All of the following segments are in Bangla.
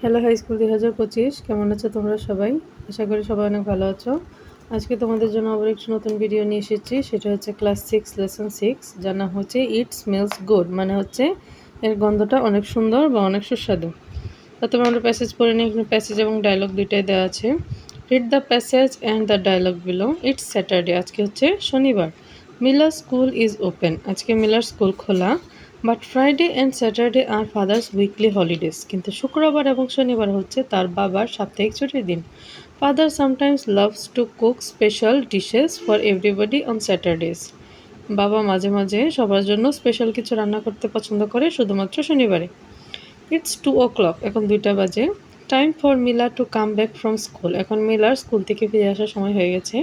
হ্যালো হাই স্কুল দুই হাজার পঁচিশ। কেমন আছো তোমরা সবাই? আশা করি সবাই অনেক ভালো আছো। আজকে তোমাদের জন্য আবার একটি নতুন ভিডিও নিয়ে এসেছি। সেটা হচ্ছে ক্লাস সিক্স লেসন সিক্স যার নাম হচ্ছে ইট স্মেলস গুড মানে হচ্ছে এর গন্ধটা অনেক সুন্দর বা অনেক সুস্বাদু। প্রথমে আমরা প্যাসেজ পড়ে নিই প্যাসেজ এবং ডায়লগ দুইটাই দেওয়া আছে। Read the passage and the dialogue below it's Saturday আজকে হচ্ছে শনিবার। মিলার স্কুল ইজ ওপেন আজকে মিলার স্কুল খোলা। But Friday and Saturday R father's weekly holidays কিন্তু শুক্রবার এবং শনিবার হচ্ছে তার বাবার সাপ্তাহিক ছুটির দিন। Father sometimes loves to cook special dishes for everybody on Saturdays বাবা মাঝে মাঝে সবার জন্য স্পেশাল কিছু রান্না করতে পছন্দ করে শুধুমাত্র শনিবারে। ইটস টু ও ক্লক এখন দুইটা বাজে। Time for Mila to come back from school এখন মিলার স্কুল থেকে ফিরে আসার সময় হয়ে গেছে।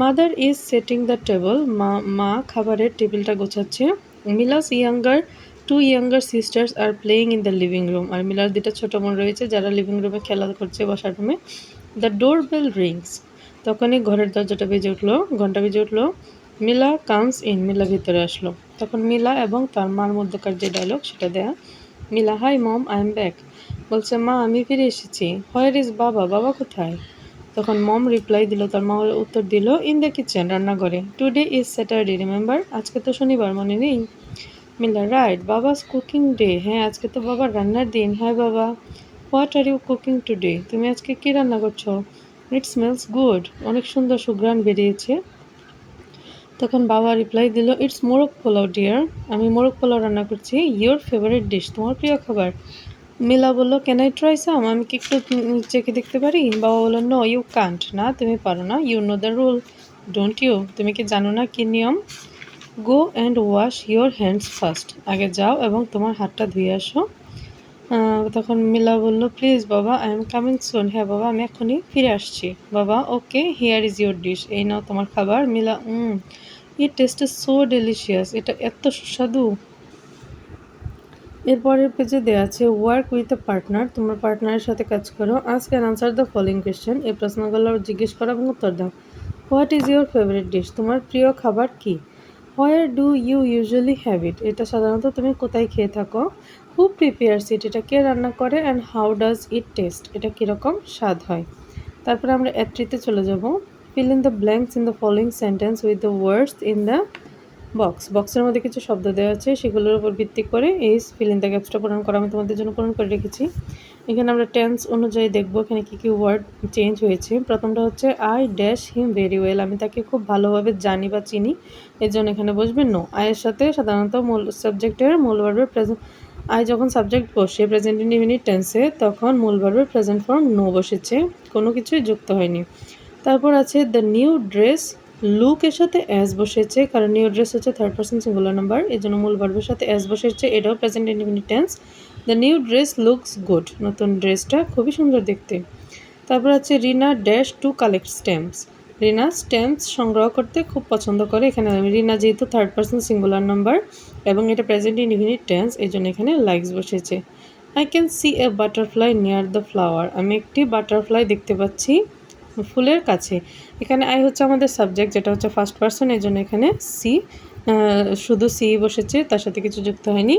Mother is setting the table মা মা খাবারের টেবিলটা গোছাচ্ছে। Mila's younger two younger sisters are playing in the living room আর মিলার দুটা ছোটো বোন রয়েছে যারা লিভিং রুমে খেলা করছে, বসার রুমে দ্য ডোর বেল রিংস তখনই ঘরের দরজাটা বেজে উঠল, ঘণ্টা বেজে উঠল। মিলা কামস ইন মিলা ভিতরে আসলো। তখন মিলা এবং তার মার মধ্যকার যে ডায়লগ সেটা দেয়া। Mila hi mom I am back বলছে, মা, আমি ফিরে এসেছি। হোয়ার ইজ বাবা? বাবা কোথায়? তখন মম রিপ্লাই দিল, তার মা উত্তর দিল ইন দ্য কিচেন রান্নাঘরে। টুডে ইজ স্যাটারডে রিমেম্বার আজকে তো শনিবার, মনে নেই? Mila right Baba's cooking day হ্যাঁ আজকে তো বাবার রান্নার দিন। হ্যাঁ বাবা what are you cooking today তুমি আজকে কী রান্না করছ? ইট স্মেলস গুড অনেক সুন্দর সুঘ্রাণ বেরিয়েছে। তখন বাবা রিপ্লাই দিল ইটস মোরগ পোলাও ডিয়ার আমি মোরগ পোলাও রান্না করছি। ইয়োর ফেভারিট ডিশ তোমার প্রিয় খাবার। মিলা বলল ক্যান আই ট্রাই সাম আমি কি একটু চেকে দেখতে পারি? বাবা বলল নো ইউ কান্ট না, তুমি পারো না। You know the rule don't you তুমি কি জানো না কি নিয়ম? Go and wash your hands first আগে যাও এবং তোমার হাতটা ধুয়ে আসো। তখন মিলা বলল প্লিজ বাবা আই এম কামিং সুন হ্যাঁ বাবা, আমি এখনই ফিরে আসছি। বাবা okay here is your dish এই নাও তোমার খাবার। Mila it taste so delicious এটা এত সুস্বাদু। এরপরের পেজে দেওয়া আছে ওয়ার্ক উইথ এ পার্টনার তোমার পার্টনারের সাথে কাজ করো আজ can answer the following question এই প্রশ্নগুলো জিজ্ঞেস করো এবং উত্তর দাও। What is your favourite dish তোমার প্রিয় খাবার কী? Where do you usually have it এটা সাধারণত তুমি কোথায় খেয়ে থাকো? হু প্রিপেয়ার্স ইট এটা কে রান্না করে? And how does it taste এটা কীরকম স্বাদ হয়? তারপরে আমরা অ্যাট্রিতে চলে যাব। Fill in the blanks in the following sentence with the words in the box. বক্সের মধ্যে কিছু শব্দ দেওয়া আছে, সেগুলোর উপর ভিত্তি করে এই ফিল ইন দ্য গ্যাপসটা পূরণ করা আমি তোমাদের জন্য পূরণ করে রেখেছি। এখানে আমরা টেন্স অনুযায়ী দেখব এখানে কী কী ওয়ার্ড চেঞ্জ হয়েছে। প্রথমটা হচ্ছে I dash him very well আমি তাকে খুব ভালোভাবে জানি বা চিনি এর জন্য এখানে বসবে নো আয়ের সাথে সাধারণত মূল সাবজেক্টের মূল ভার্বের প্রেজেন্ট আই যখন সাবজেক্ট বসে প্রেজেন্ট ইনডিফিনিট টেন্সে তখন মূল ভার্বের প্রেজেন্ট ফর্ম নো বসেছে, কোনো কিছুই যুক্ত হয়নি। তারপর আছে দ্য নিউ ড্রেস লুকের সাথে অ্যাস বসেছে কারণ নিউ ড্রেস হচ্ছে থার্ড পার্সন সিঙ্গুলার নাম্বার এই জন্য মূল ভার্বের সাথে অ্যাস বসেছে এটাও present indefinite tense the new dress looks good নতুন ড্রেসটা খুবই সুন্দর দেখতে। তারপর আছে Rina dash to collect stamps Rina stamps সংগ্রহ করতে খুব পছন্দ করে। এখানে রিনা যেহেতু থার্ড পার্সন সিঙ্গুলার নাম্বার এবং এটা প্রেজেন্ট ইনডিফিনিট টেন্স এই জন্য এখানে লাইকস বসেছে। I can see a butterfly near the flower আমি একটি বাটারফ্লাই দেখতে পাচ্ছি। ফুলের কাছে। এখানে আই হচ্ছে আমাদের সাবজেক্ট যেটা হচ্ছে ফার্স্ট পার্সন এই জন্য এখানে সি শুধু সি বসেছে, তার সাথে কিছু যুক্ত হয়নি।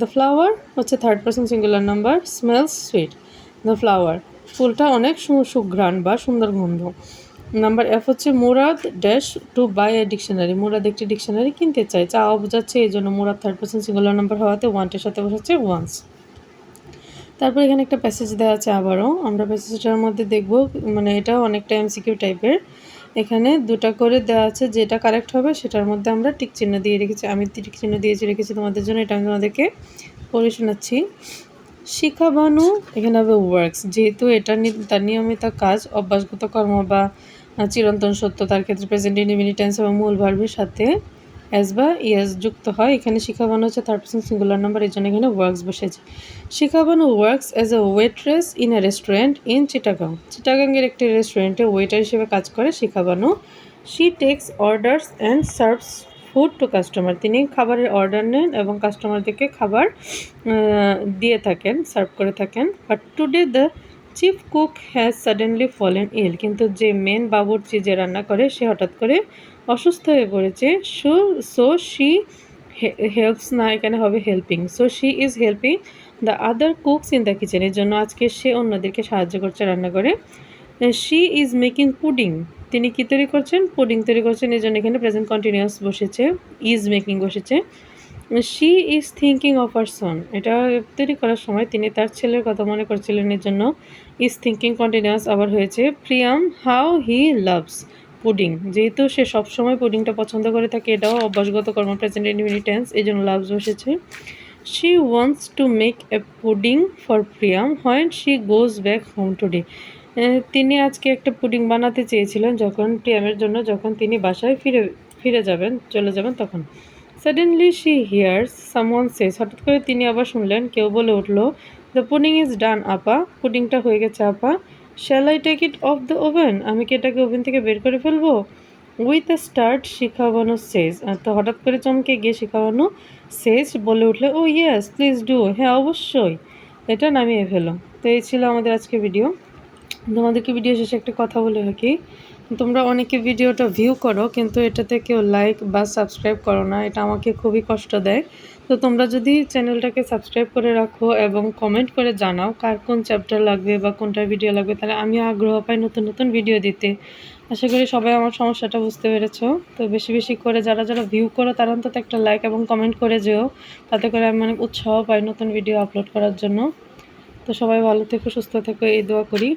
দ্য ফ্লাওয়ার হচ্ছে third person singular number smells sweet the flower ফুলটা অনেক সুঘ্রাণ বা সুন্দর গন্ধ। নাম্বার এফ হচ্ছে Murad dash to buy a dictionary Murad একটি ডিকশনারি কিনতে চায়, চাওয়া বোঝাচ্ছে, এই জন্য Murad third person singular number হওয়াতে ওয়ানটের সাথে বসেছে ওয়ান্স তারপর এখানে একটা প্যাসেজ দেওয়া আছে আবারও। আমরা প্যাসেজটার মধ্যে দেখব মানে এটাও অনেকটা এমসিকিউ টাইপের এখানে দুটা করে দেওয়া আছে, যেটা কারেক্ট হবে সেটার মধ্যে আমরা টিক চিহ্ন দিয়ে রেখেছি, আমি টিক চিহ্ন দিয়েছি, রেখেছি তোমাদের জন্য, এটা আমি তোমাদেরকে পড়ে শোনাচ্ছি। শিখা বানু এখানে হবে ওয়ার্কস যেহেতু এটা তার নিয়মিত কাজ, অভ্যাসগত কর্ম বা চিরন্তন সত্য, তার ক্ষেত্রে প্রেজেন্ট ইনভিনিটেন্স এবং মূল ভার্বের সাথে অ্যাজ বা ইয়াস যুক্ত হয়, এখানে শিখাবানো হচ্ছে থার্ড পার্সন সিঙ্গুলার নাম্বার এই জন্য এখানে ওয়ার্কস বসেছে। Shikha Bano works as a waitress in a restaurant in Chittagong চিটাগাংয়ের একটি রেস্টুরেন্টে ওয়েটার হিসেবে কাজ করে, Shikha Bano. She takes orders and serves food to customer তিনি খাবারের অর্ডার নেন এবং কাস্টমারদেরকে খাবার দিয়ে থাকেন সার্ভ করে থাকেন। But today the chief cook has suddenly fallen ill কিন্তু যে মেন বাবুর্চি যে রান্না করে, সে হঠাৎ করে অসুস্থ হয়ে পড়েছে। সো সো শি হেল্পস না, এখানে হবে helping so she is helping the other cooks in the kitchen এর জন্য আজকে সে অন্যদেরকে সাহায্য করছে রান্না করে। শি ইজ মেকিং পুডিং তিনি কী তৈরি করছেন? পুডিং তৈরি করছেন। এই জন্য এখানে প্রেজেন্ট কন্টিনিউয়াস বসেছে। ইজ মেকিং বসেছে। She is thinking of her son এটা তৈরি করার সময় তিনি তার ছেলের কথা মনে করছিলেন। এর জন্য ইজ থিঙ্কিং কন্টিনিউয়াস আবার হয়েছে। Priyam how he loves pudding যেহেতু সে সবসময় পুডিংটা পছন্দ করে থাকে, এটাও অভ্যাসগত কর্ম প্রেজেন্ট ইনভিটেন্স এই জন্য লাভ বসেছে she wants to make a pudding for Priyam when she goes back home today তিনি আজকে একটা পুডিং বানাতে চেয়েছিলেন যখন প্রিয়ামের জন্য, যখন তিনি বাসায় ফিরে ফিরে যাবেন, চলে যাবেন তখন। Suddenly she hears someone says হঠাৎ করে তিনি আবার শুনলেন, কেউ বলে উঠল দ্য পুডিং ইজ ডান আপা। পুডিংটা হয়ে গেছে, আপা। Shall I take it off the oven আমি কি এটাকে ওভেন থেকে বের করে ফেলব? উইথ আ স্টার্ট শিখাবানো সেজ তো হঠাৎ করে চমকে গিয়ে শিখাবানো সেজ বলে উঠলে ও ইয়েস প্লিজ ডু হ্যাঁ অবশ্যই। এটা নামিয়ে ফেলো। তো এই ছিল আমাদের আজকে ভিডিও তোমাদেরকে ভিডিও শেষে একটা কথা বলে রাখি। তোমরা অনেকে ভিডিওটা ভিউ করো, কিন্তু এটাতে কেউ লাইক বা সাবস্ক্রাইব করো না, এটা আমাকে খুবই কষ্ট দেয়। তো তোমরা যদি চ্যানেলটাকে সাবস্ক্রাইব করে রাখো এবং কমেন্ট করে জানাও কার কোন চ্যাপ্টার লাগবে বা কোনটা ভিডিও লাগবে, তাহলে আমি আগ্রহ পাই নতুন নতুন ভিডিও দিতে। আশা করি সবাই আমার সমস্যাটা বুঝতে পেরেছ। তো বেশি বেশি করে যারা যারা ভিউ করো, তারা অন্তত একটা লাইক এবং কমেন্ট করে যেও। তাতে করে আমি অনেক উৎসাহ পাই নতুন ভিডিও আপলোড করার জন্য। তো সবাই ভালো থেকো, সুস্থ থেকো, এই দোয়া করি।